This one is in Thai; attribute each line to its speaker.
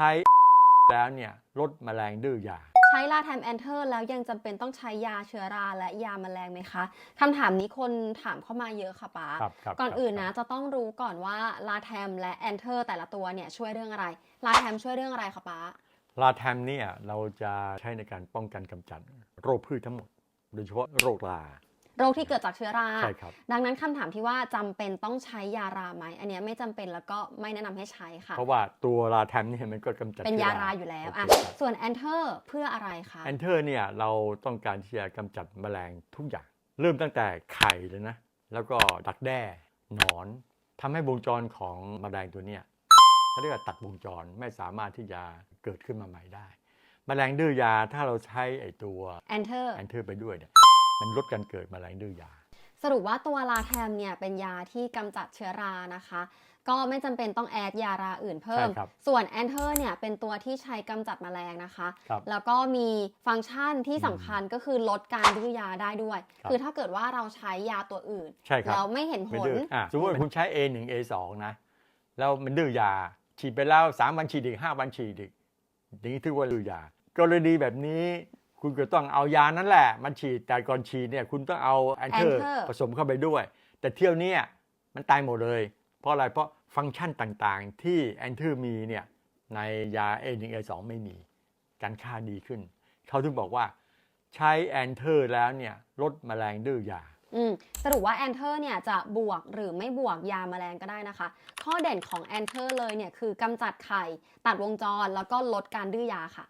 Speaker 1: ช้แล้วเนี่ยลดแมลงดื้อยา
Speaker 2: ใช้ลาแทมแอนเทอร์แล้วยังจำเป็นต้องใช้ยาเชื้อราและยาแมลงไหมคะคำถามนี้คนถามเข้ามาเยอะค่ะป้า
Speaker 1: ครับครับ
Speaker 2: ก่อน
Speaker 1: ครับ
Speaker 2: อื่นนะ จะต้องรู้ก่อนว่าลาแทมและแอนเทอร์แต่ละตัวเนี่ยช่วยเรื่องอะไรลาแทมช่วยเรื่องอะไรคะป้า
Speaker 1: ลาแทมเนี่ยเราจะใช้ในการป้องกันกำจัดโรคพืชทั้งหมด โดยเฉพาะโรครา
Speaker 2: โรคที่เกิดจากเชื้อรา
Speaker 1: ใช่ครับ
Speaker 2: ดังนั้นคำถามที่ว่าจำเป็นต้องใช้ยาราไหม อันเนี้ยไม่จำเป็นแล้วก็ไม่แนะนำให้ใช้ค่ะ
Speaker 1: เพราะว่าตัวลาแทมเนี่ยมันก็กำจัด
Speaker 2: เป็น
Speaker 1: ชื้
Speaker 2: ยาราอยู่แล้วอะ
Speaker 1: โเคครับ
Speaker 2: ส่วนแอนเทอร์เพื่ออะไรคะ
Speaker 1: แอนเทอร์เนี่ยเราต้องการที่จะกำจัดแมลงทุกอย่าง เริ่มตั้งแต่ไข่เลยนะ แล้วก็ดักแด้หนอนทำให้วงจรของแมลงตัวเนี้ยเขาเรียกว่าตัดวงจรไม่สามารถที่จะเกิดขึ้นมาใหม่ได้ แมลงดื้อยาถ้าเราใช้ไอตัว
Speaker 2: แอนเทอร์
Speaker 1: แอนเทอร์ไปด้วยเนี่ย มันลดการเกิดแมลงดื้อยา
Speaker 2: สรุปว่าตัวลาแทมเนี่ยเป็นยาที่กำจัดเชื้อรานะคะ ก็ไม่จำเป็นต้องแอดยาราอื่นเพิ่ม
Speaker 1: ใช่ครับ
Speaker 2: ส่วนแอนเทอร์เนี่ยเป็นตัวที่ใช้กำจัดแมลงนะคะ
Speaker 1: ครับ
Speaker 2: แล้วก็มีฟังก์ชันที่สำคัญก็คือลดการดื้อยาได้ด้วย
Speaker 1: ครับ
Speaker 2: คือถ้าเกิดว่าเราใช้ยาตัวอื่น
Speaker 1: ใช่ครับ
Speaker 2: แล้วไม่เห็นผ
Speaker 1: ไม่
Speaker 2: ล
Speaker 1: ดื้ออะสมมติว่าคุณใช้ A1 A2 นะแล้วมันดื้อยาฉีดไปแล้ว3วันฉีดอีก5วันฉีดอีกอย่างนี้ถือว่าดื้อยากรณีแบบนี้ คุณก็ต้องเอายานั่นแหละมันฉีดแต่ก่อนฉีดเนี่ยคุณต้องเอาแอนเทอร์
Speaker 2: Anchor
Speaker 1: ผสมเข้าไปด้วย แต่เที่ยวเนี้ยมันตายหมดเลย เพราะอะไรเพราะฟังก์ชันต่างๆ ที่แอนเทอร์มีเนี่ยในยา A1 A2 ไม่มี การฆ่าดีขึ้น เขาถึงบอกว่าใช้แอนเทอร์แล้วเนี่ยลดแมลงดื้อยา
Speaker 2: อืมสรุปว่าแอนเทอร์เนี่ยจะบวกหรือไม่บวกยาแมลงก็ได้นะคะ ข้อเด่นของแอนเทอร์เลยเนี่ยคือกำจัดไข่ ตัดวงจรแล้วก็ลดการดื้อยาค่ะ